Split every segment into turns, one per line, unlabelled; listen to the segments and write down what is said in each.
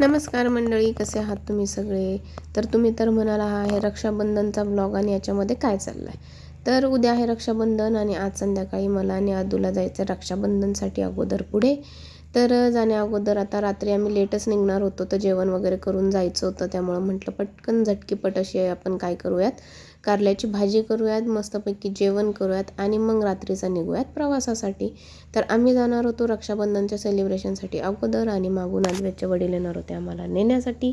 नमस्कार मंडळी कसे आहात तुम्ही सगळे? तर तुम्ही तर म्हणाला हा आहे रक्षाबंधनचा ब्लॉग आणि याच्यामध्ये काय चाललं आहे तर उद्या आहे रक्षाबंधन आणि आज संध्याकाळी मला आणि आदूला जायचं आहे रक्षाबंधनसाठी अगोदर पुढे. तर जाण्या अगोदर आता रात्री आम्ही लेटच निघणार होतो तर जेवण वगैरे करून जायचं होतं त्यामुळं म्हटलं पटकन झटकीपट अशी आपण काय करूयात? कारल्याची भाजी करूयात मस्तपैकी जेवण करूयात आणि मग रात्रीचा निघूयात प्रवासासाठी. तर आम्ही जाणार होतो रक्षाबंधनच्या सेलिब्रेशनसाठी अगोदर आणि मागून आदव्याचे वडील येणार होते आम्हाला नेण्यासाठी.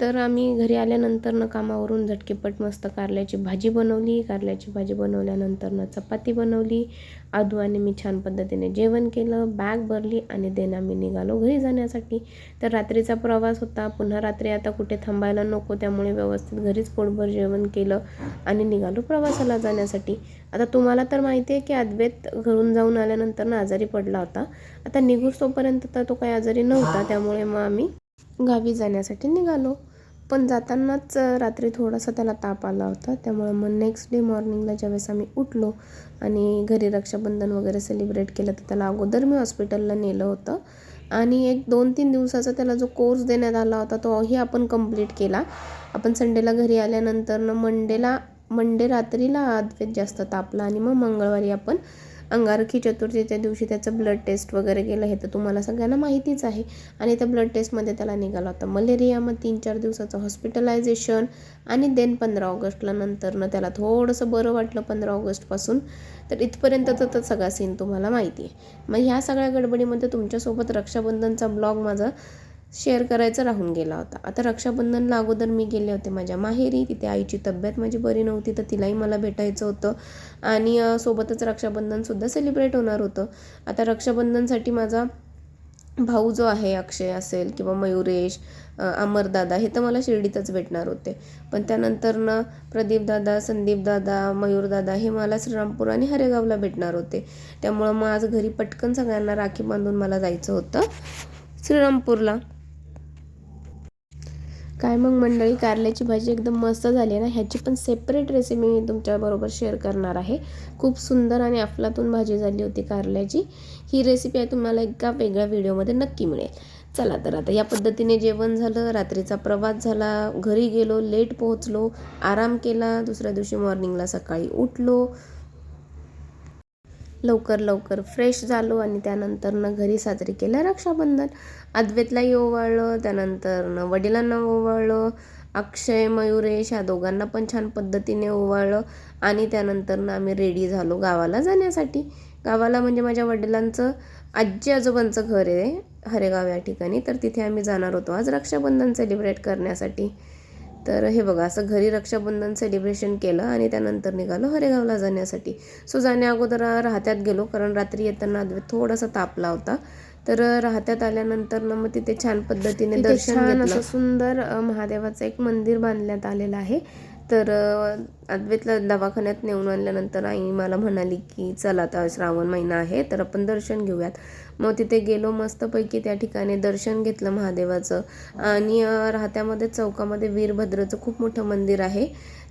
तर आम्ही घरी आल्यानंतरनं कामावरून झटकेपट मस्त कारल्याची भाजी बनवली. कारल्याची भाजी बनवल्यानंतरनं चपाती बनवली. आदू आणि मी छान पद्धतीने जेवण केलं. बॅग भरली आणि देन आम्ही निघालो घरी जाण्यासाठी. तर रात्रीचा प्रवास होता. पुन्हा रात्री आता कुठे थांबायला नको त्यामुळे व्यवस्थित घरीच पोटभर जेवण केलं आणि निघालो प्रवासाला जाण्यासाठी. आता तुम्हाला तर माहिती आहे की अद्वैत घरून जाऊन आल्यानंतर ना आजारी पडला होता. आता निघूस तोपर्यंत तर तो काही आजारी नव्हता. त्यामुळे मग आम्ही गावी जाण्यासाठी निघालो. पण जातानाच रात्री थोडासा त्याला ताप आला होता. त्यामुळं मग नेक्स्ट डे मॉर्निंगला ज्यावेळेस आम्ही उठलो आणि घरी रक्षाबंधन वगैरे सेलिब्रेट केलं तर त्याला अगोदर मी हॉस्पिटलला नेलं होतं. आणि एक दोन तीन दिवसाचा त्याला जो कोर्स देण्यात आला होता तोही आपण कंप्लीट केला. आपण संडेला घरी आल्यानंतर मंडेला मंडे रात्रीला अद्वैत जास्त तापला आणि मग मंगळवारी आपण अंगारखी चतुर्थीच्या दिवशी त्याचं ब्लड टेस्ट वगैरे केलं हे तर तुम्हाला सगळ्यांना माहितीच आहे. आणि त्या ब्लड टेस्टमध्ये त्याला निघाला होता मलेरिया मग तीन चार दिवसाचं हॉस्पिटलायझेशन आणि देन पंधरा ऑगस्टला नंतरनं त्याला थोडंसं बरं वाटलं पंधरा ऑगस्टपासून. तर इथपर्यंतचा तर सगळा सीन तुम्हाला माहिती आहे. मग ह्या सगळ्या गडबडीमध्ये तुमच्यासोबत रक्षाबंधनचा ब्लॉग माझा शेअर करायचा राहून गेला होता. आता रक्षाबंधनला अगोदर मी गेले होते माझ्या माहेरी. तिथे आईची तब्येत माझी बरी नव्हती तर तिलाही मला भेटायचं होतं. आणि सोबतच रक्षाबंधनसुद्धा सेलिब्रेट होणार होतं. आता रक्षाबंधनसाठी माझा भाऊ जो आहे अक्षय असेल किंवा मयुरेश अमरदादा हे तर मला शिर्डीतच भेटणार होते. पण त्यानंतरनं प्रदीपदादा संदीपदादा मयूरदादा हे मला श्रीरामपूर आणि हरेगावला भेटणार होते. त्यामुळं मग आज घरी पटकन सगळ्यांना राखी बांधून मला जायचं होतं श्रीरामपूरला. काय मग मंडळी कारल्याची भाजी एकदम मस्त झाली ना? ह्याची पण सेपरेट रेसिपी मी तुमच्याबरोबर शेअर करणार आहे. खूप सुंदर आणि अफलातून भाजी झाली होती कारल्याची. ही रेसिपी आहे तुम्हाला एका वेगळ्या व्हिडिओमध्ये नक्की मिळेल. चला तर आता या पद्धतीने जेवण झालं रात्रीचा प्रवास झाला घरी गेलो लेट पोहोचलो आराम केला दुसऱ्या दिवशी मॉर्निंगला सकाळी उठलो लवकर लवकर फ्रेश झालो आणि त्यानंतरनं घरी साजरी केलं रक्षाबंधन. अद्वैतलाही ओवाळलं त्यानंतरनं वडिलांना ओवाळलं अक्षय मयुरेश ह्या दोघांना पण छान पद्धतीने ओवाळलं आणि त्यानंतरनं आम्ही रेडी झालो गावाला जाण्यासाठी. गावाला म्हणजे माझ्या वडिलांचं आजी आजोबांचं घर आहे हरेगाव या ठिकाणी. तर तिथे आम्ही जाणार होतो आज रक्षाबंधन सेलिब्रेट करण्यासाठी. तर हे बघा असं घरी रक्षाबंधन सेलिब्रेशन केलं आणि त्यानंतर निघालो हरेगावला जाण्यासाठी. सो जाण्या अगोदर राहत्यात गेलो कारण रात्री येताना थोडासा तापला होता तर राहत्यात आल्यानंतर ना मग तिथे छान पद्धतीने दर्शन असं सुंदर महादेवाचं एक मंदिर बांधण्यात आलेलं आहे. तर अद्वैतला दवाखान्यात नेऊन आणल्यानंतर आई मला म्हणाली की चला आता श्रावण महिना आहे तर आपण दर्शन घेऊयात. मग तिथे गेलो मस्तपैकी त्या ठिकाणी दर्शन घेतलं महादेवाचं. आणि राहत्यामध्ये चौकामध्ये वीरभद्रचं खूप मोठं मंदिर आहे.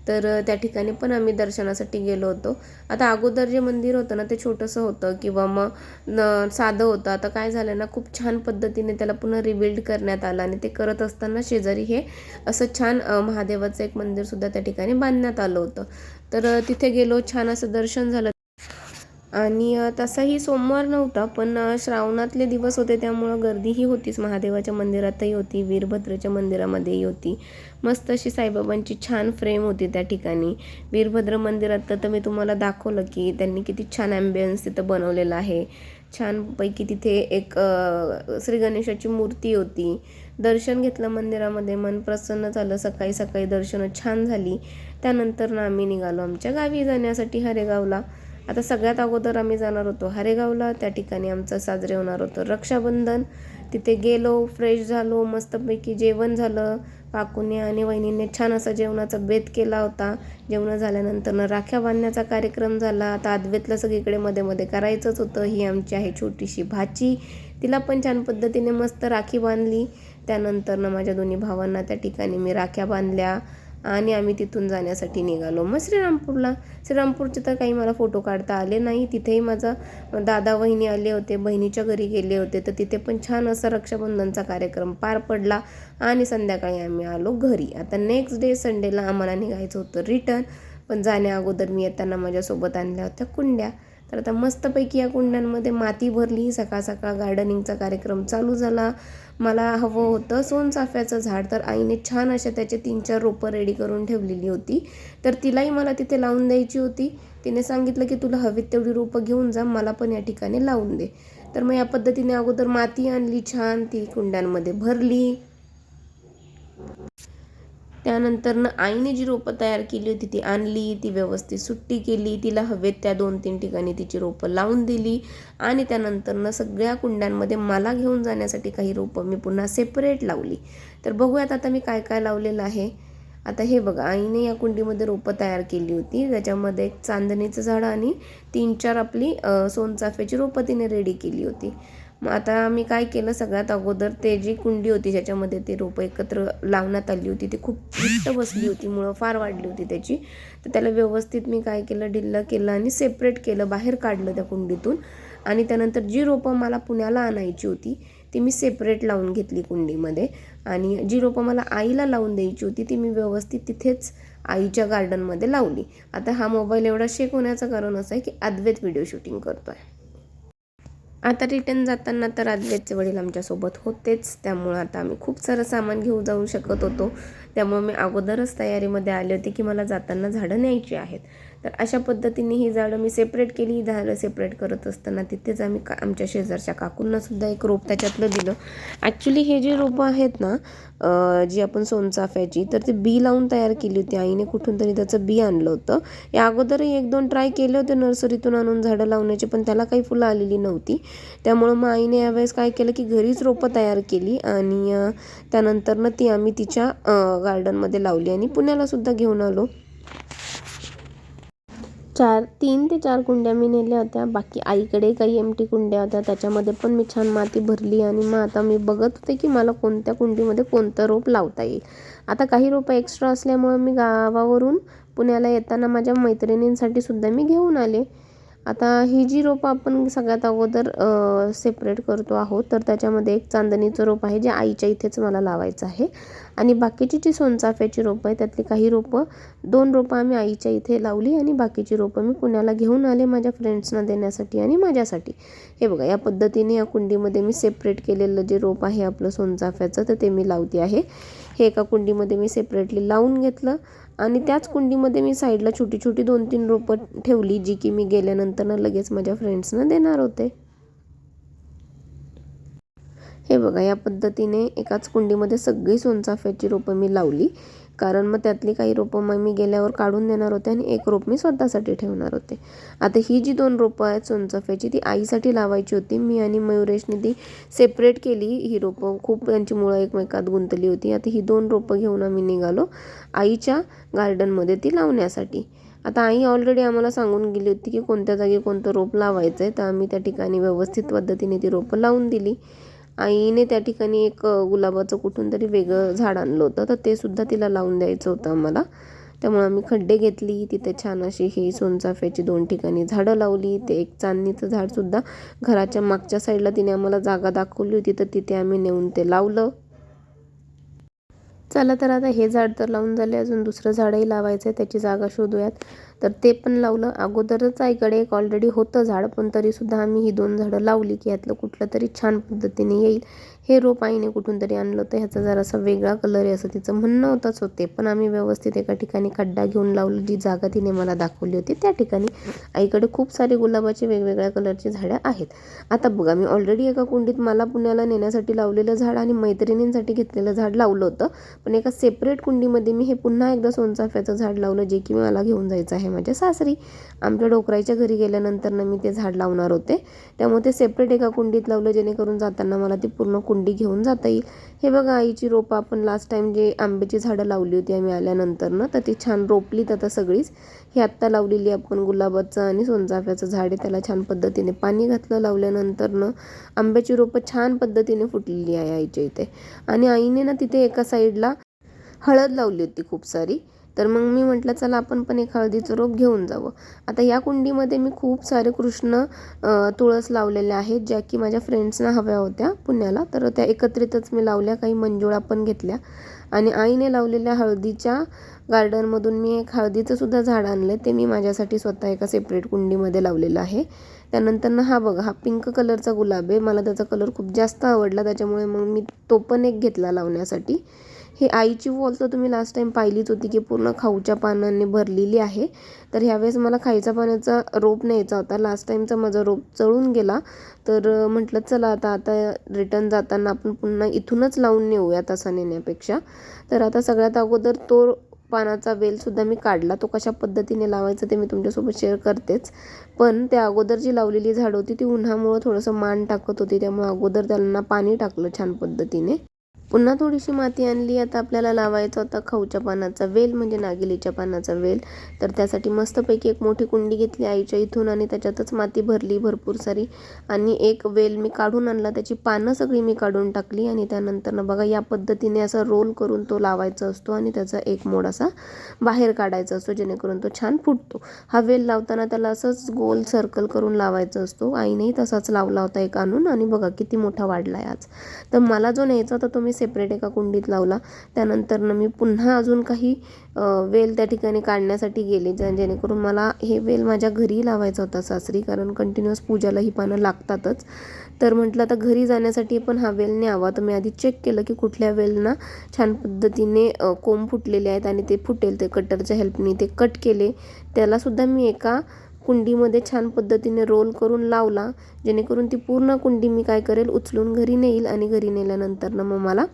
तर त्या ठिकाणी पण आम्ही दर्शनासाठी गेलो होतो. आता अगोदर जे मंदिर होतं ना ते छोटंसं होतं किंवा मग न साधं होतं. आता काय झालं ना खूप छान पद्धतीने त्याला पुन्हा रिबिल्ड करण्यात आलं आणि ते करत असताना शेजारी हे असं छान महादेवाचं एक मंदिरसुद्धा त्या ठिकाणी बांधण्यात आलं होतं. तर तिथे गेलो छान असं दर्शन झालं. आणि तसाही सोमवार नव्हता पण श्रावणातले दिवस होते त्यामुळं गर्दीही होतीच. महादेवाच्या मंदिरातही होती वीरभद्राच्या मंदिरामध्येही होती. मस्त अशी साईबाबांची छान फ्रेम होती त्या ठिकाणी. वीरभद्र मंदिरात तर मी तुम्हाला दाखवलं की त्यांनी किती छान ॲम्बियन्स तिथं बनवलेलं आहे. छानपैकी तिथे एक श्री गणेशाची मूर्ती होती. दर्शन घेतलं मंदिरामध्ये मन प्रसन्न झालं सकाळी सकाळी दर्शनं छान झाली. त्यानंतर ना आम्ही निघालो आमच्या गावी जाण्यासाठी हरेगावला. आता सगळ्यात अगोदर आम्ही जाणार होतो हरेगावला. त्या ठिकाणी आमचं साजरे होणार होतं रक्षाबंधन. तिथे गेलो फ्रेश झालो मस्तपैकी जेवण झालं. काकूने आणि वहिनीने छान असा जेवणाचा बेत केला होता. जेवण झाल्यानंतर राख्या बांधण्याचा कार्यक्रम झाला. आता आदवेतलं सगळीकडे मध्ये मध्ये करायचंच होतं. ही आमची आहे छोटीशी भाची. तिला पण छान पद्धतीने मस्त राखी बांधली. त्यानंतर माझ्या दोन्ही भावांना त्या ठिकाणी मी राख्या बांधल्या. आणि आम्ही तिथून जाण्यासाठी निघालो. मग श्रीरामपूरला. श्रीरामपूरचे तर काही मला फोटो काढता आले नाही. तिथेही माझा दादा वहिनी आले होते बहिणीच्या घरी गेले होते. तर तिथे पण छान असा रक्षाबंधनचा कार्यक्रम पार पडला आणि संध्याकाळी आम्ही आलो घरी. आता नेक्स्ट डे संडेला आम्हाला निघायचं होतं रिटर्न पण जाण्या अगोदर मी येताना माझ्यासोबत आणल्या होत्या कुंड्या. तर आता मस्तपैकी या कुंड्यांमध्ये माती भरली. सकाळ सकाळ गार्डनिंगचा कार्यक्रम चालू झाला. मला हवं होतं सोनचाफ्याचं झाड तर आईने छान अशा त्याचे तीन चार रोपं रेडी करून ठेवलेली होती. तर तिलाही मला तिथे लावून द्यायची होती. तिने सांगितलं की तुला हवीत तेवढी रोपं घेऊन जा मला पण या ठिकाणी लावून दे. तर मग या पद्धतीने अगोदर माती आणली छान ती कुंड्यांमध्ये भरली. त्यानंतरनं आईने जी रोपं तयार केली होती ती आणली ती व्यवस्थित सुट्टी केली तिला हवेत त्या दोन तीन ठिकाणी तिची रोपं लावून दिली आणि त्यानंतरनं सगळ्या कुंड्यांमध्ये मला घेऊन जाण्यासाठी काही रोपं मी पुन्हा सेपरेट लावली. तर बघूयात आता मी काय काय लावलेलं आहे. आता हे बघा आईने या कुंडीमध्ये रोपं तयार केली होती त्याच्यामध्ये एक चांदणीचं झाड आणि तीन चार आपली सोनचाफ्याची रोपं तिने रेडी केली होती. मग आता मी काय केलं सगळ्यात अगोदर ते जी कुंडी होती ज्याच्यामध्ये ते रोपं एकत्र लावण्यात आली होती ती खूप घट्ट बसली होती मुळं फार वाढली होती त्याची. तर त्याला व्यवस्थित मी काय केलं ढिल्लं केलं आणि सेपरेट केलं बाहेर काढलं त्या कुंडीतून. आणि त्यानंतर जी रोपं मला पुण्याला आणायची होती ती मी सेपरेट लावून घेतली कुंडीमध्ये. आणि जी रोपं मला आईला लावून द्यायची होती ती मी व्यवस्थित तिथेच आईच्या गार्डनमध्ये लावली. आता हा मोबाईल एवढा शेक होण्याचं कारण असं आहे की अद्वैत व्हिडिओ शूटिंग करतो आहे आता रिटर्न जाताना तर अद्वैतचे वडील आमच्यासोबत होतेच. त्यामुळं आता आम्ही खूप सारं सामान घेऊन जाऊ शकत होतो. त्यामुळे मी अगोदरच तयारीमध्ये आले होते की मला जाताना झाडं न्यायची आहेत. तर अशा पद्धतीने ही झाडं मी सेपरेट केली. ही झाडं सेपरेट करत असताना तिथेच आम्ही का आमच्या शेजारच्या काकूंना सुद्धा एक रोप त्याच्यातलं दिलं. ॲक्च्युली हे जे रोपं आहेत ना जी आपण सोनचाफ्याची तर ते बी लावून तयार केली होती. आईने कुठून तरी त्याचं बी आणलं होतं. या अगोदरही एक दोन ट्राय केले होते नर्सरीतून आणून झाडं लावण्याचे पण त्याला काही फुलं आलेली नव्हती. त्यामुळं मग आईने यावेळेस काय केलं की घरीच रोपं तयार केली आणि त्यानंतरनं ती आम्ही तिच्या गार्डनमध्ये लावली आणि पुण्याला सुद्धा घेऊन आलो. चार तीन ते चार कुंड्या मी नेल्या होत्या. बाकी आईकडे काही एमटी कुंड्या होत्या. त्याच्यामध्ये पण मी छान माती भरली आणि मग आता मी बघत होते की मला कोणत्या कुंडीमध्ये कोणतं रोप लावता येईल. आता काही रोपं एक्स्ट्रा असल्यामुळं मी गावावरून पुण्याला येताना माझ्या मैत्रिणींसाठी सुद्धा मी घेऊन आले. आता ही जी रोपं आपण सगळ्यात अगोदर सेपरेट करतो आहोत तर त्याच्यामध्ये एक चांदणीचं रोप आहे जे आईच्या इथेच मला लावायचं आहे. आणि बाकीची जी सोनचाफ्याची रोपं आहे त्यातली काही रोपं दोन रोपं आम्ही आईच्या इथे लावली आणि बाकीची रोपं मी पुण्याला घेऊन आले माझ्या फ्रेंड्सना देण्यासाठी आणि माझ्यासाठी. हे बघा या पद्धतीने या कुंडीमध्ये मी सेपरेट केलेलं जे रोप आहे आपलं सोनचाफ्याचं तर ते मी लावते आहे. हे एका कुंडीमध्ये मी सेपरेटली लावून घेतलं. आणि त्याच कुंडीमध्ये मी साईडला छोटी छोटी दोन तीन रोपं ठेवली जी की मी गेल्यानंतर ना लगेच माझ्या फ्रेंड्सना देणार होते. हे बघा या पद्धतीने एकाच कुंडीमध्ये सगळी सोनचाफ्याची रोपं मी लावली. कारण मग त्यातली काही रोपं मग मी गेल्यावर काढून देणार होते आणि एक रोप मी स्वतःसाठी ठेवणार होते. आता ही जी दोन रोपं आहेत सोनचाफ्याची ती आईसाठी लावायची होती. मी आणि मयुरेशने ती सेपरेट केली. ही रोपं खूप त्यांची मुळं एकमेकात गुंतली होती. आता ही दोन रोपं घेऊन आम्ही निघालो आईच्या गार्डनमध्ये ती लावण्यासाठी. आता आई ऑलरेडी आम्हाला सांगून गेली होती की कोणत्या जागी कोणतं रोप लावायचं आहे तर आम्ही त्या ठिकाणी व्यवस्थित पद्धतीने ती रोपं लावून दिली. आईने त्या ठिकाणी एक गुलाबाचं कुठून तरी वेगळं झाड आणलं होतं तर ते सुद्धा तिला लावून द्यायचं होतं आम्हाला. त्यामुळे आम्ही खड्डे घेतली तिथे छान अशी ही सोनचाफ्याची दोन ठिकाणी झाडं लावली ते एक चांदणीचं झाडसुद्धा घराच्या मागच्या साईडला तिने आम्हाला जागा दाखवली होती तर तिथे आम्ही नेऊन ते लावलं. चला तर आता हे झाड तर लावून झाले अजून दुसरं झाडही लावायचं आहे त्याची जागा शोधूयात. तर ते पण लावलं. अगोदरच आईकडे एक ऑलरेडी होतं झाड पण तरीसुद्धा आम्ही ही दोन झाडं लावली की यातलं कुठलं तरी छान पद्धतीने येईल. हे रोप आईने कुठून तरी आणलं होतं. ह्याचा जरासा वेगळा कलर आहे असं तिचं म्हणणं होतंच होते. पण आम्ही व्यवस्थित एका ठिकाणी खड्डा घेऊन लावलं. जी जागा तिने मला दाखवली होती त्या ठिकाणी आईकडे खूप सारे गुलाबाचे वेगवेगळ्या कलरची झाडं आहेत. आता बघा मी ऑलरेडी एका कुंडीत मला पुण्याला नेण्यासाठी लावलेलं झाड आणि मैत्रिणींसाठी घेतलेलं झाड लावलं होतं. पण एका सेपरेट कुंडीमध्ये मी हे पुन्हा एकदा सोनचाफ्याचं झाड लावलं जे की मला घेऊन जायचं आहे माझ्या सासरी. आमच्या डोकराईच्या घरी गेल्यानंतर ना मी ते झाड लावणार होते. त्यामुळे ते सेपरेट एका कुंडीत लावलं जेणेकरून जाताना मला ती पूर्ण कुंडी घेऊन जाता येईल. हे बघा आईची रोपं आपण लास्ट टाईम जे आंब्याची झाडं लावली होती आम्ही आल्यानंतर ना तर ती छान रोपलीत आता सगळीच. ही आत्ता लावलेली आपण गुलाबाचं आणि सोनचाफ्याचं झाड आहे त्याला छान पद्धतीने पाणी घातलं लावल्यानंतर आंब्याची रोपं छान पद्धतीने फुटलेली आहे आईच्या इथे. आणि आईने ना तिथे एका साईडला हळद लावली होती खूप सारी. तर मग मी म्हटलं चला आपण पण एक हळदीचं रोप घेऊन जावं. आता या कुंडीमध्ये मी खूप सारे कृष्ण तुळस लावलेल्या आहेत ज्या की माझ्या फ्रेंड्सना हव्या होत्या पुण्याला. तर त्या एकत्रितच मी लावल्या काही मंजुळा पण घेतल्या. आणि आईने लावलेल्या हळदीच्या गार्डनमधून मी एक हळदीचं सुद्धा झाड आणलं ते मी माझ्यासाठी स्वतः एका सेपरेट कुंडीमध्ये लावलेलं आहे. त्यानंतर ना हा बघा हा पिंक कलरचा गुलाब आहे. मला त्याचा कलर खूप जास्त आवडला. त्याच्यामुळे मग मी तो पण एक घेतला लावण्यासाठी. ही आईची वॉल तर तुम्ही लास्ट टाईम पाहिलीच होती की पूर्ण खाऊच्या पानांनी भरलेली आहे. तर ह्यावेळेस मला खायच्या पाण्याचा रोप न्यायचा होता. लास्ट टाईमचा माझा रोप चळून गेला. तर म्हटलं चला आता आता रिटर्न जाताना आपण पुन्हा इथूनच लावून नेऊया तसा नेण्यापेक्षा. तर आता सगळ्यात अगोदर तो पानाचा वेलसुद्धा मी काढला. तो कशा पद्धतीने लावायचा ते मी तुमच्यासोबत शेअर करतेच. पण त्या अगोदर जी लावलेली झाडं होती ती उन्हामुळं थोडंसं मान टाकत होती. त्यामुळे अगोदर त्यांना पाणी टाकलं छान पद्धतीने. पुन्हा थोडीशी माती आणली आता आपल्याला लावायचा होता खाऊच्या पानाचा वेल म्हणजे नागिलीच्या पानाचा वेल. तर त्यासाठी मस्तपैकी एक मोठी कुंडी घेतली आईच्या इथून आणि त्याच्यातच माती भरली भरपूर सारी. आणि एक वेल मी काढून आणला त्याची पानं सगळी मी काढून टाकली आणि त्यानंतर बघा या पद्धतीने असा रोल करून तो लावायचा असतो आणि त्याचा एक मोड असा बाहेर काढायचा असतो जेणेकरून तो छान फुटतो. हा वेल लावताना त्याला असंच गोल सर्कल करून लावायचा असतो. आईनेही तसाच लावला होता एक आणून आणि बघा किती मोठा वाढला आहे आज. तर मला जो न्यायचा होता तो मी सेपरेट एका कुंडीत लावला. त्यानंतरनं मी पुन्हा अजून काही वेल त्या ठिकाणी काढण्यासाठी गेले. ज्या जेणेकरून मला हे वेल माझ्या घरी लावायचा होता सासरी कारण कंटिन्युअस पूजाला ही पानं लागतातच. तर म्हटलं आता घरी जाण्यासाठी पण हा वेल न्यावा. तर मी आधी चेक केलं की कुठल्या वेलना छान पद्धतीने कोंब फुटलेले आहेत आणि ते फुटेल ते कटरच्या हेल्पने ते कट केले. त्यालासुद्धा मी एका कुंडीमध्ये छान पद्धतीने रोल करून लावला. जेणेकरून ती पूर्ण कुंडी मी काय करेल उचलून घरी नेईल आणि घरी नेल्यानंतर मग मला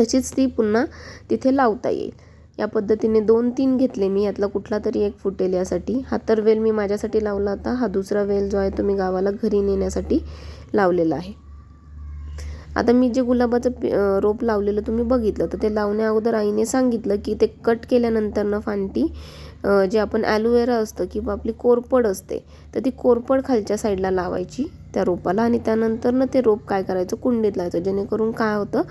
तशीच ती पुन्हा तिथे लावता येईल. या पद्धतीने दोन तीन घेतले मी यातला कुठला तरी एक फुटेल यासाठी. हा तर वेल मी माझ्यासाठी लावला होता हा दुसरा वेल जो आहे तो मी गावाला घरी नेण्यासाठी लावलेला आहे. आता मी जे गुलाबाचं रोप लावलेलं तुम्ही बघितलं तर ते लावण्या अगोदर आईने सांगितलं की ते कट केल्यानंतरनं फांटी जे आपण ॲलोवेरा असतं किंवा आपली कोरपड असते तर ती कोरपड खालच्या साईडला लावायची त्या रोपाला आणि त्यानंतर ना ते रोप काय करायचं? कुंडीत लावायचं. जेणेकरून काय होतं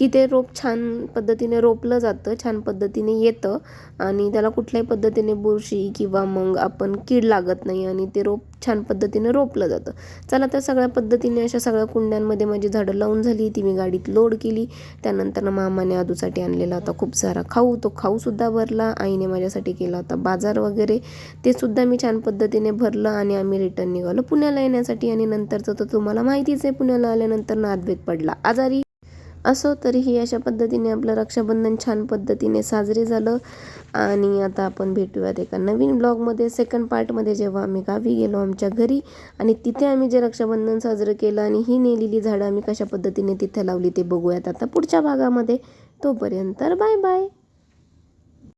की ते रोप छान पद्धतीने रोपलं जातं छान पद्धतीने येतं आणि त्याला कुठल्याही पद्धतीने बुरशी किंवा मग आपण कीड लागत नाही आणि ते रोप छान पद्धतीने रोपलं जातं. चला तर सगळ्या पद्धतीने अशा सगळ्या कुंड्यांमध्ये माझी झाडं लावून झाली ती मी गाडीत लोड केली. त्यानंतर मामाने आदूसाठी आणलेला होता खूप सारा खाऊ तो खाऊसुद्धा भरला. आईने माझ्यासाठी केला होता बाजार वगैरे. ते सुद्धा मी छान पद्धतीने भरलं आणि आम्ही रिटर्न निघालो पुण्याला येण्यासाठी. आणि नंतरचं तर तुम्हाला माहितीच आहे पुण्याला आल्यानंतर नादवेत पडला आजारी. असो तरीही अशा पद्धतीने आपलं रक्षाबंधन छान पद्धतीने साजरे झालं. आणि आता आपण भेटूयात एका नवीन ब्लॉगमध्ये. सेकंड पार्टमध्ये जेव्हा आम्ही गावी गेलो आमच्या घरी आणि तिथे आम्ही जे रक्षाबंधन साजरं केलं आणि ही नेलेली झाडं आम्ही कशा पद्धतीने तिथे लावली ते बघूयात आता पुढच्या भागामध्ये. तोपर्यंत बाय बाय.